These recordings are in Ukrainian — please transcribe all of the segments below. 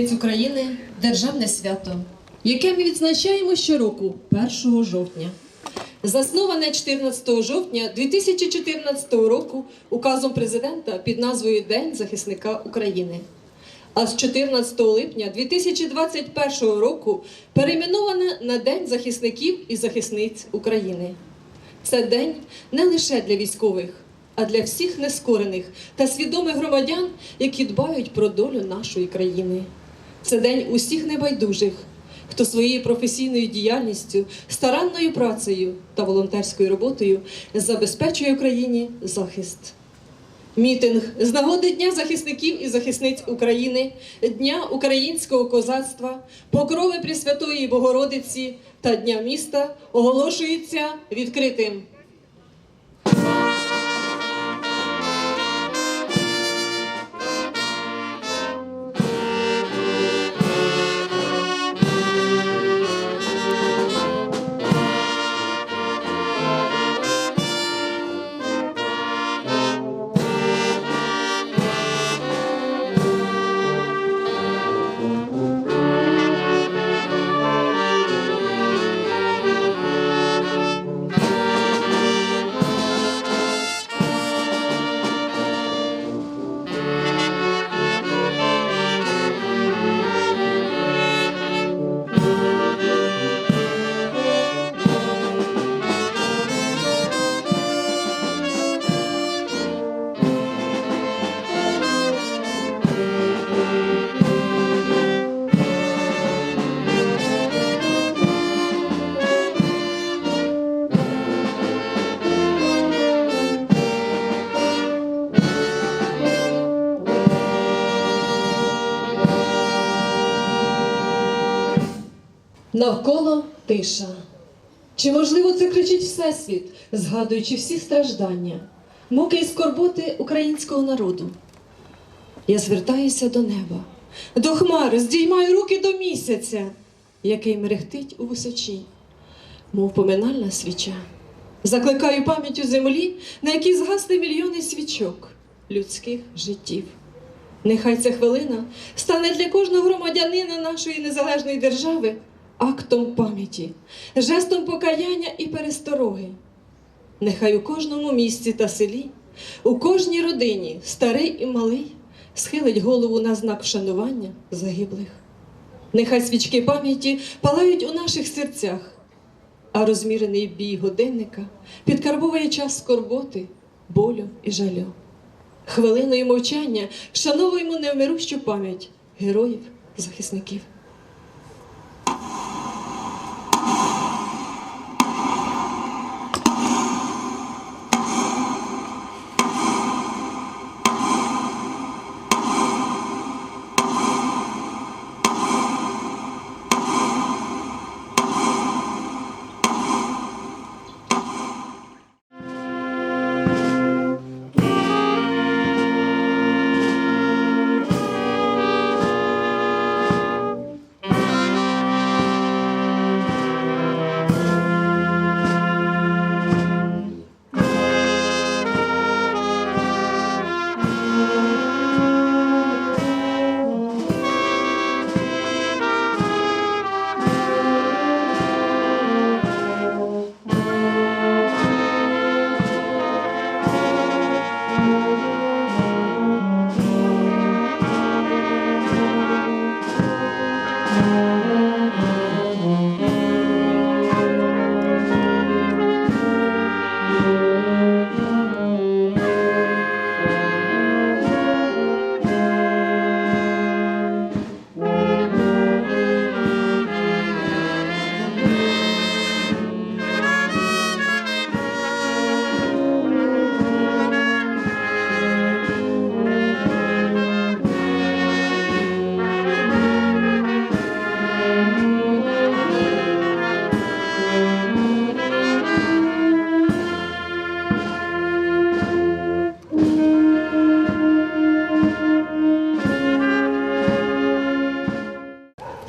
захисниць України державне свято, яке ми відзначаємо щороку 1 жовтня. Засноване 14 жовтня 2014 року указом президента під назвою День захисника України. А з 14 липня 2021 року перейменоване на День захисників і захисниць України. Це день не лише для військових, а для всіх нескорених та свідомих громадян, які дбають про долю нашої країни. Це день усіх небайдужих, хто своєю професійною діяльністю, старанною працею та волонтерською роботою забезпечує Україні захист. Мітинг з нагоди Дня захисників і захисниць України, Дня українського козацтва, покрови Пресвятої Богородиці та Дня міста оголошується відкритим. Навколо тиша. Чи можливо це кричить Всесвіт, згадуючи всі страждання, муки і скорботи українського народу? Я звертаюся до неба, до хмар, здіймаю руки до місяця, який мерехтить у височі, мов поминальна свіча. Закликаю пам'яттю землі, на якій згасли мільйони свічок людських життів. Нехай ця хвилина стане для кожного громадянина нашої незалежної держави актом пам'яті, жестом покаяння і перестороги. Нехай у кожному місті та селі, у кожній родині, старий і малий, схилить голову на знак вшанування загиблих. Нехай свічки пам'яті палають у наших серцях, а розмірений бій годинника підкарбовує час скорботи, болю і жалю. Хвилиною мовчання вшановуємо невмирущу пам'ять героїв, захисників.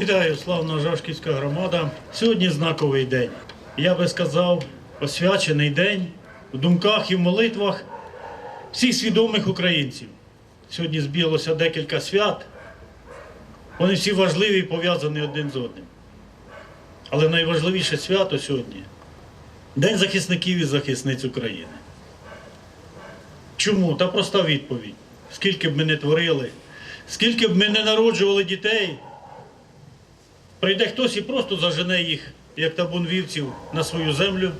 Вітаю, славна Жашківська громада. Сьогодні знаковий день. Я би сказав, освячений день в думках і в молитвах всіх свідомих українців. Сьогодні збіглося декілька свят. Вони всі важливі і пов'язані один з одним. Але найважливіше свято сьогодні День захисників і захисниць України. Чому? Та проста відповідь. Скільки б ми не творили, скільки б ми не народжували дітей, прийде хтось і просто зажене їх, як табун вівців, на свою землю,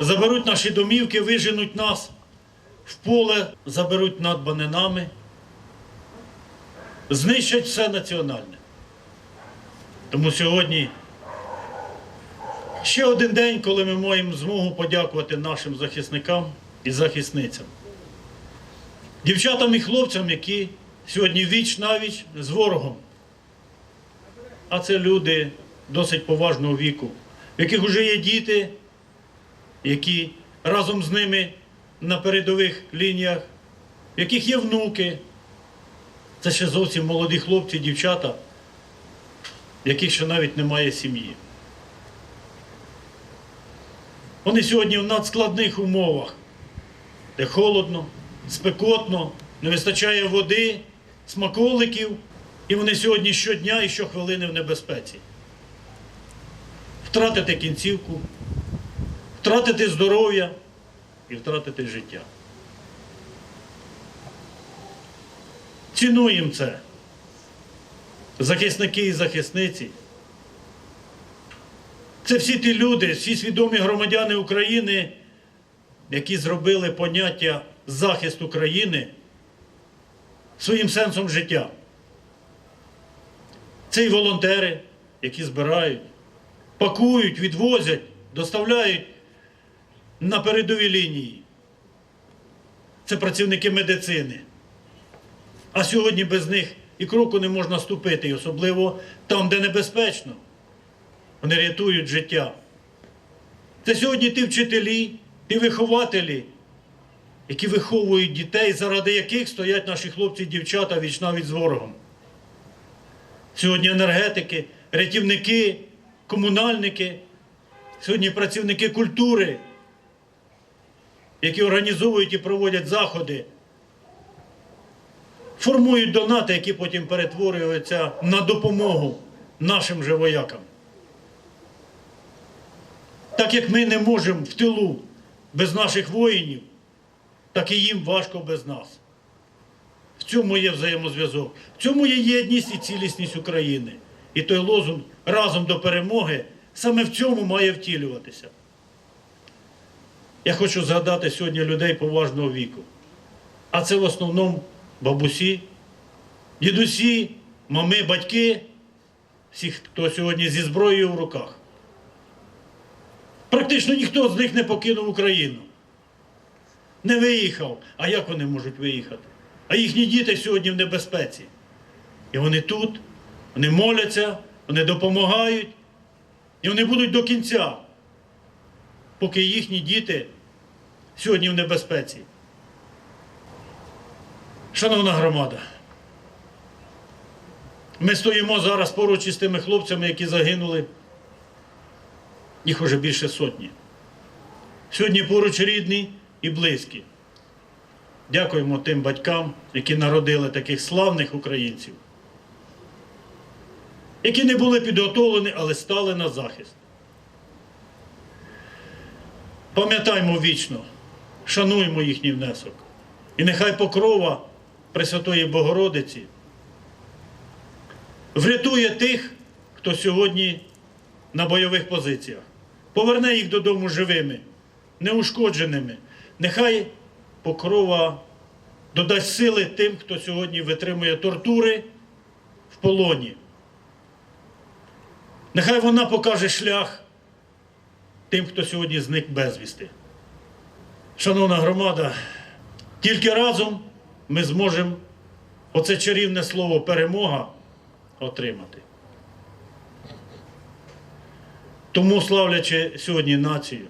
заберуть наші домівки, виженуть нас в поле, заберуть надбане нами, знищать все національне. Тому сьогодні ще один день, коли ми маємо змогу подякувати нашим захисникам і захисницям. Дівчатам і хлопцям, які сьогодні віч навіч з ворогом. А це люди досить поважного віку, в яких вже є діти, які разом з ними на передових лініях, в яких є внуки. Це ще зовсім молоді хлопці, дівчата, в яких ще навіть немає сім'ї. Вони сьогодні в надскладних умовах, де холодно, спекотно, не вистачає води, смаколиків, і вони сьогодні щодня і щохвилини в небезпеці. Втратити кінцівку, втратити здоров'я і втратити життя. Цінуємо це. Захисники і захисниці. Це всі ті люди, всі свідомі громадяни України, які зробили поняття захист України своїм сенсом життя. Це і волонтери, які збирають, пакують, відвозять, доставляють на передові лінії. Це працівники медицини. А сьогодні без них і кроку не можна ступити, і особливо там, де небезпечно. Вони рятують життя. Це сьогодні ті вчителі, ті вихователі, які виховують дітей, заради яких стоять наші хлопці і дівчата віч навіть з ворогом. Сьогодні енергетики, рятівники, комунальники, сьогодні працівники культури, які організовують і проводять заходи, формують донати, які потім перетворюються на допомогу нашим же воякам. Так як ми не можемо в тилу без наших воїнів, так і їм важко без нас. В цьому є взаємозв'язок, в цьому є єдність і цілісність України. І той лозунг разом до перемоги саме в цьому має втілюватися. Я хочу згадати сьогодні людей поважного віку. А це в основному бабусі, дідусі, мами, батьки, всі, хто сьогодні зі зброєю в руках. Практично ніхто з них не покинув Україну. Не виїхав. А як вони можуть виїхати? А їхні діти сьогодні в небезпеці. І вони тут, вони моляться, вони допомагають, і вони будуть до кінця, поки їхні діти сьогодні в небезпеці. Шановна громада, ми стоїмо зараз поруч із тими хлопцями, які загинули. Їх уже більше сотні. Сьогодні поруч рідні і близькі. Дякуємо тим батькам, які народили таких славних українців, які не були підготовлені, але стали на захист. Пам'ятаймо вічно, шануймо їхній внесок. І нехай покрова Пресвятої Богородиці врятує тих, хто сьогодні на бойових позиціях. Поверне їх додому живими, неушкодженими. Нехай покрова додасть сили тим, хто сьогодні витримує тортури в полоні. Нехай вона покаже шлях тим, хто сьогодні зник безвісти. Шановна громада, тільки разом ми зможемо оце чарівне слово перемога отримати. Тому, славлячи сьогодні націю,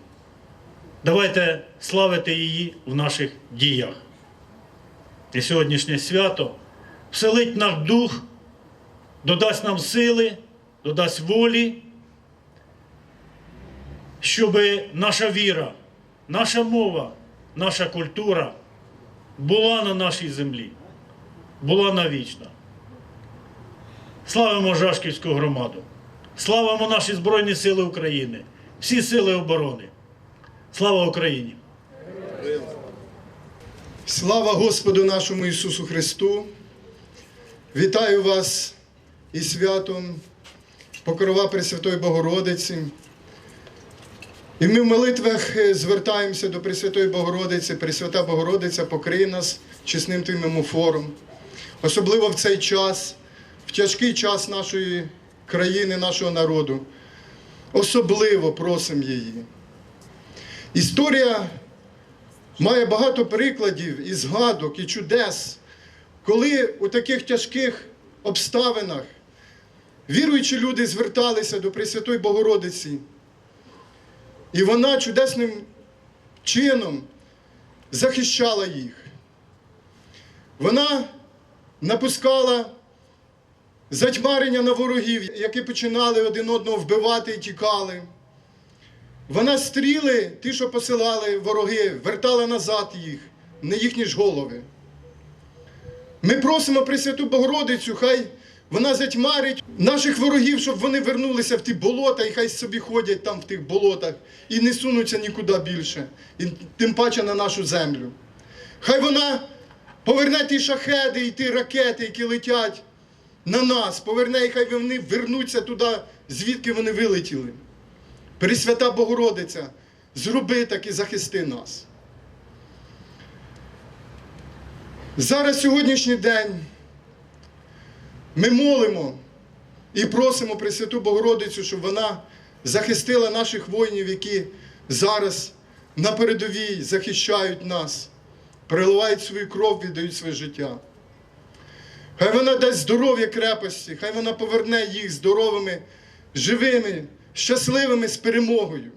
давайте славити її в наших діях. І сьогоднішнє свято вселить наш дух, додасть нам сили, додасть волі, щоб наша віра, наша мова, наша культура була на нашій землі, була навічна. Славимо Жашківську громаду. Славимо наші Збройні Сили України, всі сили оборони. Слава Україні! Слава Господу нашому Ісусу Христу! Вітаю вас із святом Покрова Пресвятої Богородиці. І ми в молитвах е, звертаємося до Пресвятої Богородиці, Пресвята Богородиця, покрий нас чесним Твоїм омофором. Особливо в цей час, в тяжкий час нашої країни, нашого народу. Особливо просимо її. Історія має багато прикладів і згадок, і чудес, коли у таких тяжких обставинах віруючі люди зверталися до Пресвятої Богородиці, і вона чудесним чином захищала їх. Вона напускала затьмарення на ворогів, які починали один одного вбивати і тікали. Вона стріли, ті, що посилали вороги, вертала назад їх, не їхні ж голови. Ми просимо Пресвяту Богородицю, хай вона затьмарить наших ворогів, щоб вони вернулися в ті болота і хай собі ходять там в тих болотах і не сунуться нікуди більше, і тим паче на нашу землю. Хай вона поверне ті шахеди і ті ракети, які летять на нас, поверне і хай вони вернуться туди, звідки вони вилетіли. Пресвята Богородиця, зроби так і захисти нас. Зараз сьогоднішній день ми молимо і просимо Пресвяту Богородицю, щоб вона захистила наших воїнів, які зараз на передовій захищають нас, переливають свою кров, віддають своє життя. Хай вона дасть здоров'я крепості, хай вона поверне їх здоровими, живими, щасливими з перемогою.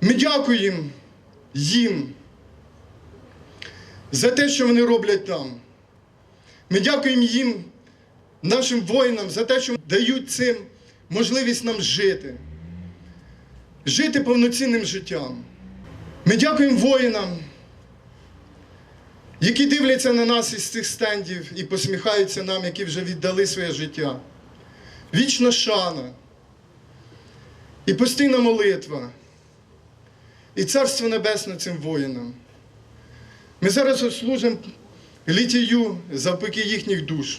Ми дякуємо їм за те, що вони роблять там. Ми дякуємо їм, нашим воїнам, за те, що дають цим можливість нам жити, жити повноцінним життям. Ми дякуємо воїнам, які дивляться на нас із цих стендів і посміхаються нам, які вже віддали своє життя. Вічна шана і постійна молитва, і Царство Небесне цим воїнам. Ми зараз служимо літію завпаки їхніх душ.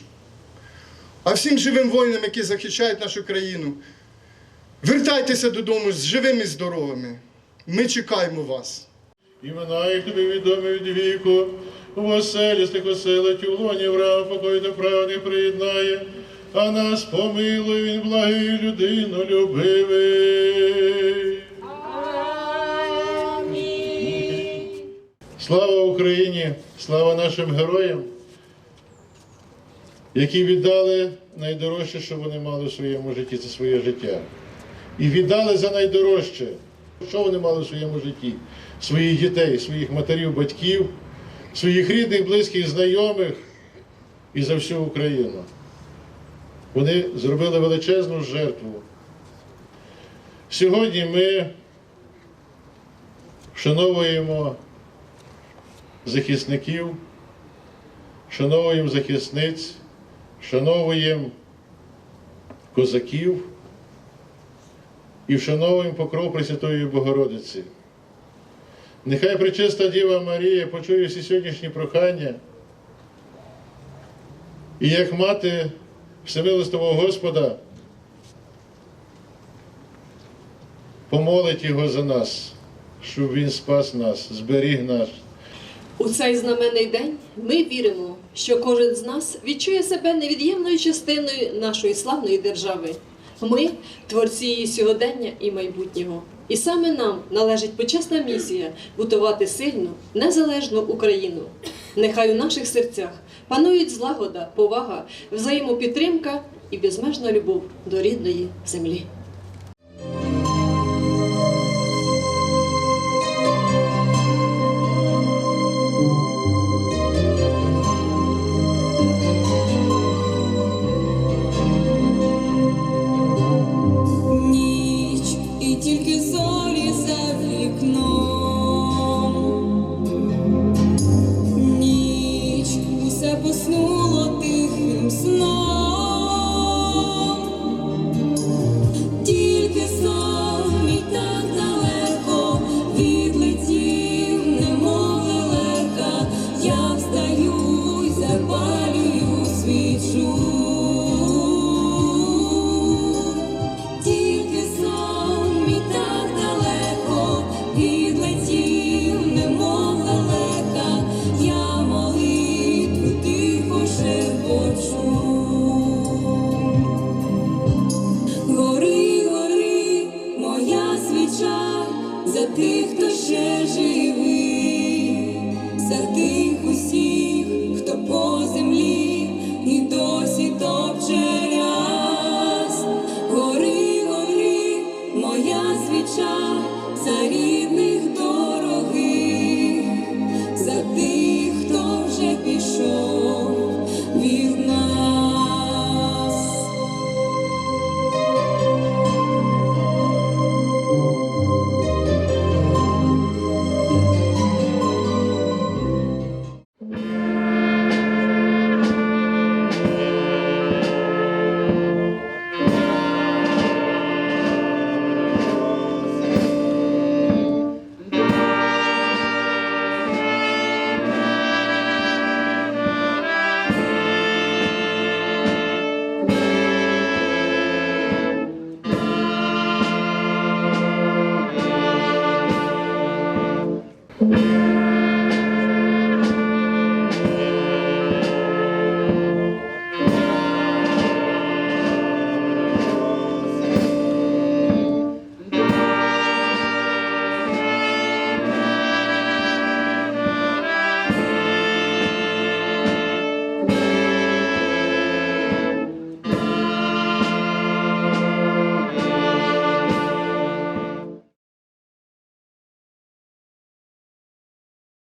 А всім живим воїнам, які захищають нашу країну, вертайтеся додому з живими і здоровими. Ми чекаємо вас. Імена їх тобі відомі від віку, в оселі стих оселить у лоні врав, покой до правди приєднає, а нас помилуй, він благий людину любивий. Слава Україні, слава нашим героям, які віддали найдорожче, що вони мали в своєму житті, це своє життя. І віддали за найдорожче, що вони мали в своєму житті? Своїх дітей, своїх матерів, батьків, своїх рідних, близьких, знайомих і за всю Україну. Вони зробили величезну жертву. Сьогодні ми вшановуємо захисників, вшановуємо захисниць, вшановуємо козаків і вшановуємо покров Пресвятої Богородиці. Нехай Пречиста Діва Марія почує всі сьогоднішні прохання. І як мати Всемилостивого Господа помолить Його за нас, щоб Він спас нас, зберіг нас. У цей знаменний день ми віримо, що кожен з нас відчує себе невід'ємною частиною нашої славної держави. Ми творці її сьогодення і майбутнього. І саме нам належить почесна місія будувати сильну, незалежну Україну. Нехай у наших серцях панують злагода, повага, взаємопідтримка і безмежна любов до рідної землі.